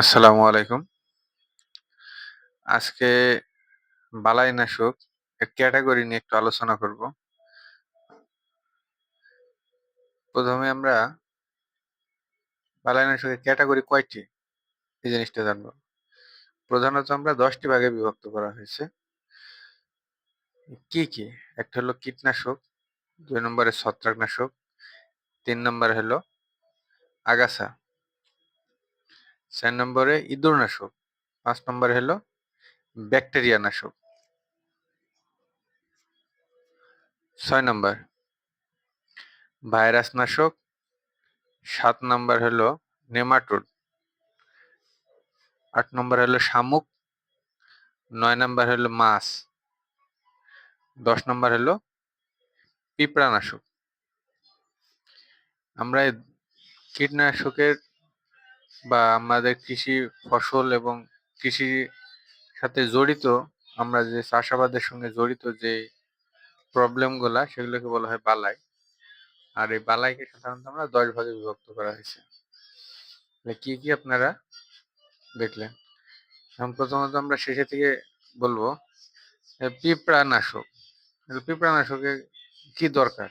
আসসালামু আলাইকুম। আজকে বালাইনাশক এর ক্যাটেগরি নিয়ে একটু আলোচনা করব। প্রথমে আমরা বালাইনাশকের ক্যাটাগরি কয়টি এই জিনিসটা জানব। প্রধানত আমরা দশটি ভাগে বিভক্ত করা হয়েছে। কি, কি? একটা হলো কীটনাশক, দুই নম্বরে ছত্রাকনাশক, তিন নম্বরে হলো আগাছা, ৪ নম্বরে ইঁদুর নাশক পাঁচ নম্বরে হলো ব্যাকটেরিয়া নাশক। ছয় নম্বর ভাইরাস নাশক, সাত নম্বর হলো নেমাটোড, আট নম্বর হলো শামুক, নয় নম্বর হলো মাছ, ১০ নম্বর হলো পিঁপড়ানাশক। আমরা কীটনাশকের বা আমাদের কৃষি ফসল এবং কৃষির সাথে জড়িত আমরা যে চাষাবাদের সঙ্গে জড়িত যে প্রবলেমগুলা সেগুলোকে বলা হয় বালাই। আর এই বালাইকে সাধারণত আমরা ১০ ভাগে বিভক্ত করা হয়েছে। কি, কি আপনারা দেখলেন? এখন প্রথমত আমরা শেষে থেকে বলব পিঁপড়ানাশক। পিঁপড়ানাশকের কি দরকার?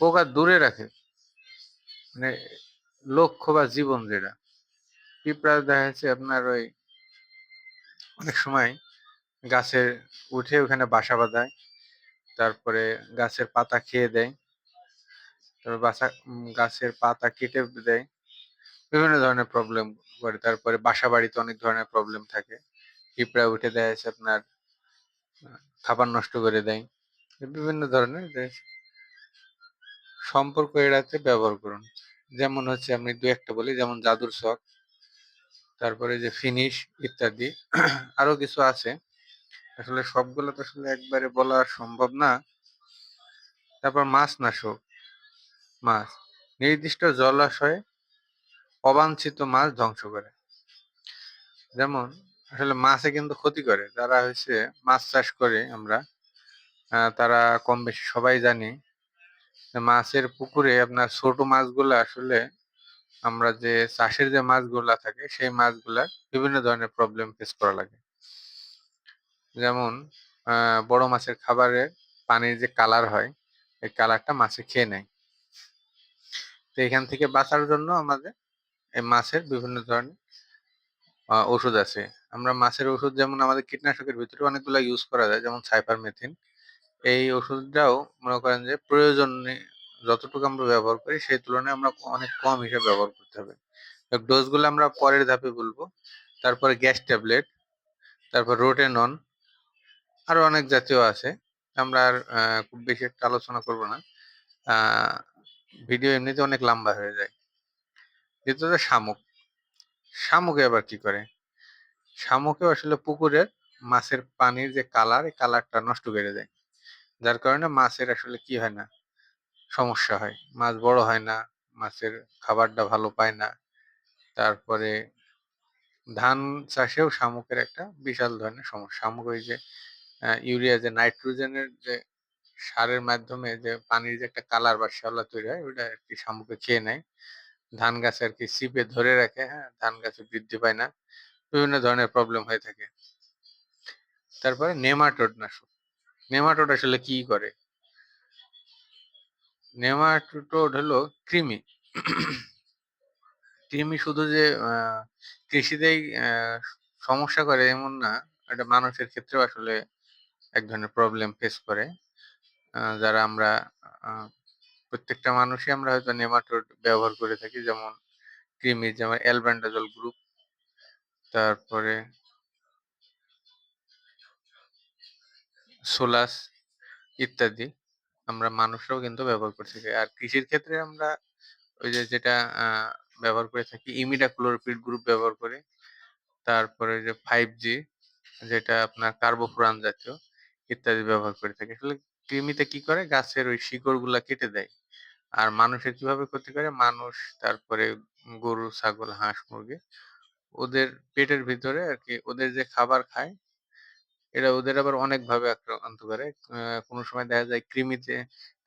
পোকা দূরে রাখে। মানে লক্ষ্য বা জীবন যেটা। পিঁপড়া দেখা যাচ্ছে আপনার ওই অনেক সময় গাছে উঠে ওখানে বাসা বাঁধায়। তারপরে গাছের পাতা খেয়ে দেয়। তারপর বাসা গাছের পাতা কেটে দেয়। বিভিন্ন ধরনের প্রবলেম করে। তারপরে বাসা বাড়িতে অনেক ধরনের প্রবলেম থাকে। পিঁপড়া উঠে দেখা যাচ্ছে আপনার খাবার নষ্ট করে দেয়। বিভিন্ন ধরনের সম্পর্ক এড়াতে ব্যবহার করুন। যেমন হচ্ছে আমি দু একটা বলি, যেমন জাদুর শখ তারপরে যে ফিনিশ ইত্যাদি, আরও কিছু আছে। আসলে সবগুলো তো আসলে একবারে বলা সম্ভব না। তারপর মাছ নাশক মাছ, নির্দিষ্ট জলাশয়ে অবাঞ্ছিত মাছ ধ্বংস করে। যেমন আসলে মাছে কিন্তু ক্ষতি করে। যারা হচ্ছে মাছ চাষ করে আমরা তারা কম বেশি সবাই জানি মাছের পুকুরে আপনার ছোট মাছগুলো আসলে আমরা যে চাষের যে মাছগুলা থাকে, সেই মাছগুলার বিভিন্ন ধরনের প্রবলেম ফেস করা লাগে। যেমন বড় মাছের খাবারে পানির যে কালার হয়, এই কালারটা মাছে খেয়ে নেয়। তো এখান থেকে বাঁচার জন্য আমাদের এই মাছের বিভিন্ন ধরনের ওষুধ আছে। আমরা মাছের ওষুধ যেমন আমাদের কীটনাশকের ভিতরে অনেকগুলো ইউজ করা যায়, যেমন সাইপারমেথিন এই ওষুধটাও মনে করেন যে প্রয়োজনে যতটুকু আমরা ব্যবহার করি, সেই তুলনায় আমরা অনেক কম হিসেবে ব্যবহার করতে হবে। ডোজগুলো আমরা পরের ধাপে বলব। তারপরে গ্যাস ট্যাবলেট, তারপর রোটেনন, আরও অনেক জাতীয় আছে। আমরা আর খুব বেশি একটা আলোচনা করব না। ভিডিও এমনিতে অনেক লম্বা হয়ে যায়। দ্বিতীয়ত শামুক। শামুকে আবার কি করে? শামুকে আসলে পুকুরের মাছের পানির যে কালার, এই কালারটা নষ্ট করে দেয়। যার কারণে মাছের আসলে কি হয় না? সমস্যা হয়। মাছ বড় হয় না, মাছের খাবারটা ভালো পায় না। তারপরে ধান চাষেও শামুকের একটা বিশাল ধরনের সমস্যা। শামুক ওই যে ইউরিয়া যে, নাইট্রোজেনের যে, সারের মাধ্যমে যে, পানির যে একটা কালার বা শ্যাওলা তৈরি হয়, ওইটা আর কি শামুকে খেয়ে নেয়। ধান গাছে আর কি সিপে ধরে রাখে হ্যাঁ ধান গাছে বৃদ্ধি পায় না। বিভিন্ন ধরনের প্রবলেম হয়ে থাকে। তারপরে নেমাটোড নাশক নেমাটোড আসলে কি করে? নেমাটোড হলো কৃমি। কৃমি শুধু যে কৃষিতেই সমস্যা করে এমন না। এটা মানুষের ক্ষেত্রেও আসলে এক ধরনের প্রবলেম ফেস করে। যারা আমরা প্রত্যেকটা মানুষই আমরা হয়তো নেমাটোড ব্যবহার করে থাকি। যেমন কৃমি, যেমন অ্যালবেন্ডাজল গ্রুপ তারপরে সোলাস ইত্যাদি আমরা মানুষরাও কিন্তু ব্যবহার করে থাকি। আর কৃষির ক্ষেত্রে আমরা ওই যে যেটা ব্যবহার করে থাকি ইমিডা ক্লোরোপিড গ্রুপ ব্যবহার করে। তারপরে যে ফাইভ জি যেটা আপনার কার্বোফুরান জাতীয় ইত্যাদি ব্যবহার করে থাকি। আসলে কৃমিতে কি করে? গাছের ওই শিকড়গুলা কেটে দেয়। আর মানুষের কীভাবে ক্ষতি করে? মানুষ, তারপরে গরু, ছাগল, হাঁস, মুরগি, ওদের পেটের ভিতরে আর কি, ওদের যে খাবার খায় এটা ওদের আবার অনেকভাবে আক্রান্ত করে কোনো সময় দেখা যায় কৃমিতে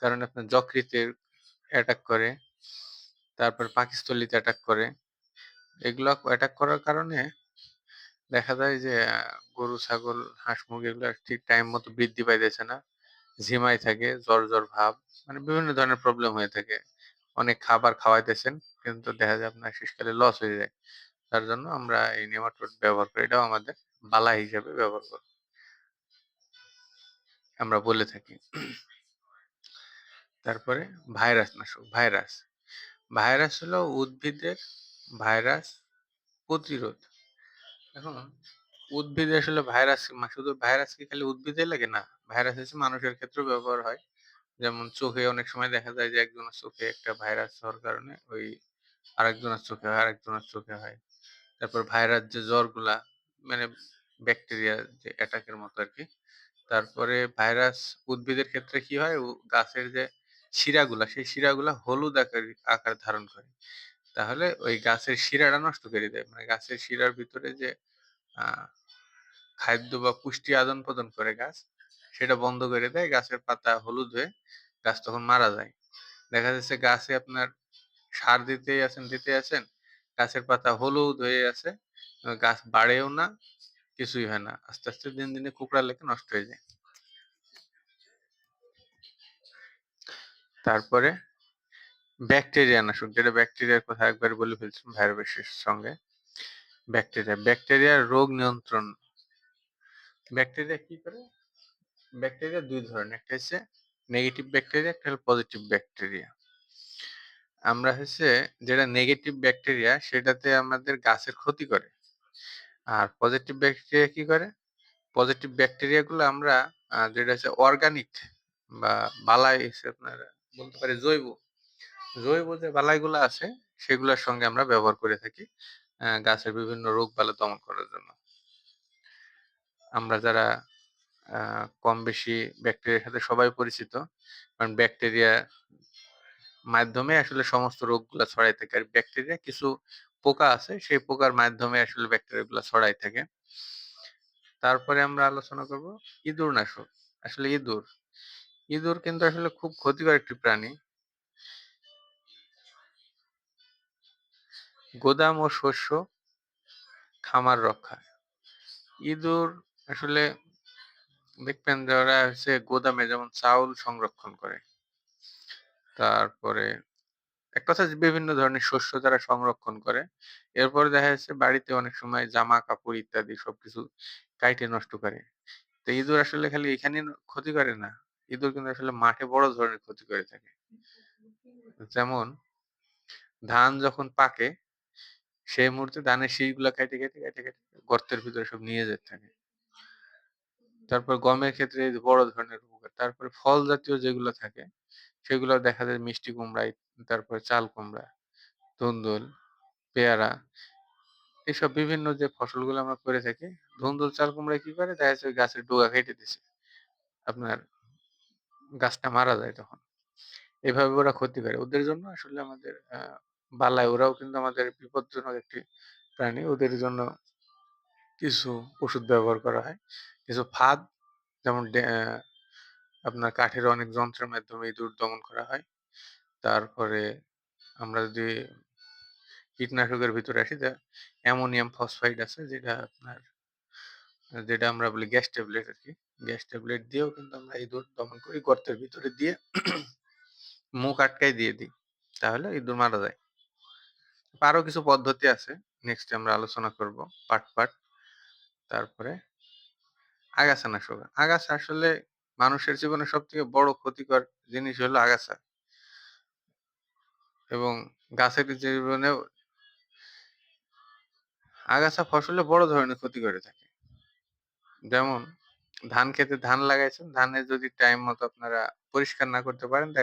কারণে আপনার যকৃতের অ্যাটাক করে তারপর পাকিস্তলিতে অ্যাটাক করে এগুলা অ্যাটাক করার কারণে দেখা যায় যে গরু, ছাগল, হাঁস, মুরগি এগুলা ঠিক টাইম মতো বৃদ্ধি পাইতেছে না। ঝিমায় থাকে, জ্বর, জ্বর ভাব। মানে বিভিন্ন ধরনের প্রবলেম হয়ে থাকে। অনেক খাবার খাওয়াইতেছেন কিন্তু দেখা যায় আপনার শীতকালে লস হয়ে যায়। তার জন্য আমরা এই নেমাটোড ব্যবহার করি। এটাও আমাদের বালাই হিসেবে ব্যবহার করি। আমরা বলে থাকি। তারপরে ভাইরাস নাশক, ভাইরাস। ভাইরাস হলো উদ্ভিদের ভাইরাস প্রতিরোধ। এখন উদ্ভিদে আসলে ভাইরাস শুধু ভাইরাস কি খালি উদ্ভিদে লাগে? না। ভাইরাস হচ্ছে মানুষের ক্ষেত্রেও ব্যবহার হয়। যেমন চোখে অনেক সময় দেখা যায় যে একজনের চোখে একটা ভাইরাস হওয়ার কারণে ওই আরেকজনের চোখে হয়, আরেকজনের চোখে হয়। তারপর ভাইরাস যে জ্বরগুলা মানে ব্যাকটেরিয়া যে অ্যাটাকের মতো আরকি। তারপরে ভাইরাস উদ্ভিদের ক্ষেত্রে কি হয়? গাছের যে শিরাগুলা, সেই শিরাগুলা হলুদ আকার আকার ধারণ করে। তাহলে ওই গাছের শিরাটা নষ্ট করে দেয়। মানে গাছের শিরার ভিতরে যে আ খাদ্য বা পুষ্টি আদান-প্রদান করে গাছ, সেটা বন্ধ করে দেয়। গাছের পাতা হলুদ হয়ে গাছ তখন মারা যায়। দেখা যাচ্ছে গাছে আপনার সার দিতেই আছেন, দিতে আছেন, গাছের পাতা হলুদ হয়ে আছে। গাছ বাড়েও না, কিছুই হয় না। আস্তে, আস্তে দিন দিনে কুকড়া লেগে নষ্ট হয়ে যায়। তারপরে ব্যাকটেরিয়া নাশক যেটা ব্যাকটেরিয়ার কথা একবার বলে ফেলছিলাম ভাইরাসের সঙ্গে। ব্যাকটেরিয়া, ব্যাকটেরিয়ার রোগ নিয়ন্ত্রণ। ব্যাকটেরিয়া কি করে? ব্যাকটেরিয়া দুই ধরনের। একটা হচ্ছে নেগেটিভ ব্যাকটেরিয়া, একটা হলো পজিটিভ ব্যাকটেরিয়া। আমরা হচ্ছে যেটা নেগেটিভ ব্যাকটেরিয়া সেটাতে আমাদের গাছের ক্ষতি করে। আর পজিটিভ ব্যাকটেরিয়া কি করে? পজিটিভ ব্যাকটেরিয়া গুলো আমরা যেটা হচ্ছে অর্গানিক বা বালাই হচ্ছে আপনার, বলতে পারি জৈব। জৈব যে বালাইগুলো আছে, সেগুলোর সঙ্গে আমরা ব্যবহার করে থাকি, আ, গাছের বিভিন্ন রোগবালাই দমন করার জন্য। আমরা যারা, আ, কম বেশি ব্যাকটেরিয়ার সাথে সবাই পরিচিত। কারণ ব্যাকটেরিয়া মাধ্যমে আসলে সমস্ত রোগগুলা ছড়াই থাকে। আর ব্যাকটেরিয়া কিছু পোকা আছে, সেই পোকার মাধ্যমে আসলে ব্যাকটেরিয়াগুলা ছড়ায় থাকে। তারপরে আমরা আলোচনা করব ইঁদুরনাশক। আসলে ইঁদুর। ইঁদুর কিন্তু আসলে খুব ক্ষতিকর একটি প্রাণী। গোদাম ও শস্য খামার রক্ষা। ইঁদুর আসলে দেখবেন যে ওরা হচ্ছে গুদামে যেমন চাউল সংরক্ষণ করে। তারপরে এক কথায় যে বিভিন্ন ধরনের শস্য তারা সংরক্ষণ করে। এরপরে দেখা যাচ্ছে বাড়িতে অনেক সময় জামা-কাপড় ইত্যাদি সবকিছু কাইটে নষ্ট করে। তো ইঁদুর আসলে খালি এখানেই ক্ষতি করে না। ইঁদুর কিন্তু আসলে মাঠে বড় ধরনের ক্ষতি করে থাকে। যেমন ধান যখন পাকে সেই মুহূর্তে ধানের শীষগুলা কাইটে, কেটে, কেটে, কেটে গর্তের ভিতরে সব নিয়ে যেতে থাকে। তারপর গমের ক্ষেত্রে বড় ধরনের উপকার। তারপরে ফল জাতীয় যেগুলো থাকে সেগুলো দেখা যায় মিষ্টি কুমড়া, তারপরে চাল কুমড়া, ধুন্দুল, পেয়ারা এসব বিভিন্ন যে ফসলগুলো আমরা করে থাকি, ধুন্দুল, চাল কুমড়ায় কি করে? দেখা যাচ্ছে গাছের ডগা কেটে দিছে। আপনার গাছটা মারা যায় তখন। এভাবে ওরা ক্ষতি করে। ওদের জন্য আসলে আমাদের আ বালাই ওরাও কিন্তু আমাদের বিপজ্জনক একটি প্রাণী। ওদের জন্য কিছু ওষুধ ব্যবহার করা হয়। কিছু ফাঁদ যেমন ডে আ আপনার কাঠের অনেক যন্ত্রের মাধ্যমে ইঁদুর দমন করা হয়। তারপরে আমরা যদি কীটনাশকের ভিতরে আসি, তা অ্যামোনিয়াম ফসফাইড আছে, যেটা আপনার, যেটা আমরা বলি গ্যাস ট্যাবলেট আর কি গ্যাস ট্যাবলেট দিয়েও কিন্তু আমরা ইঁদুর দমন করি গর্তের ভিতরে দিয়ে মুখ আটকাই দিয়ে দিই। তাহলে ইঁদুর মারা যায়। আরও কিছু পদ্ধতি আছে। নেক্সট আমরা আলোচনা করব, পাট পাট তারপরে আগাছা নাশক। আগাছা আসলে মানুষের জীবনে সব থেকে বড় ক্ষতিকর জিনিস হলো আগাছা। এবং গাছের জীবনে আগাছা ফসলে বড় ধরনের ক্ষতি করে থাকে। যেমন ধান খেতে ধান লাগাইছেন, ধানে যদি টাইম মতো আপনারা পরিষ্কার না করতে পারেন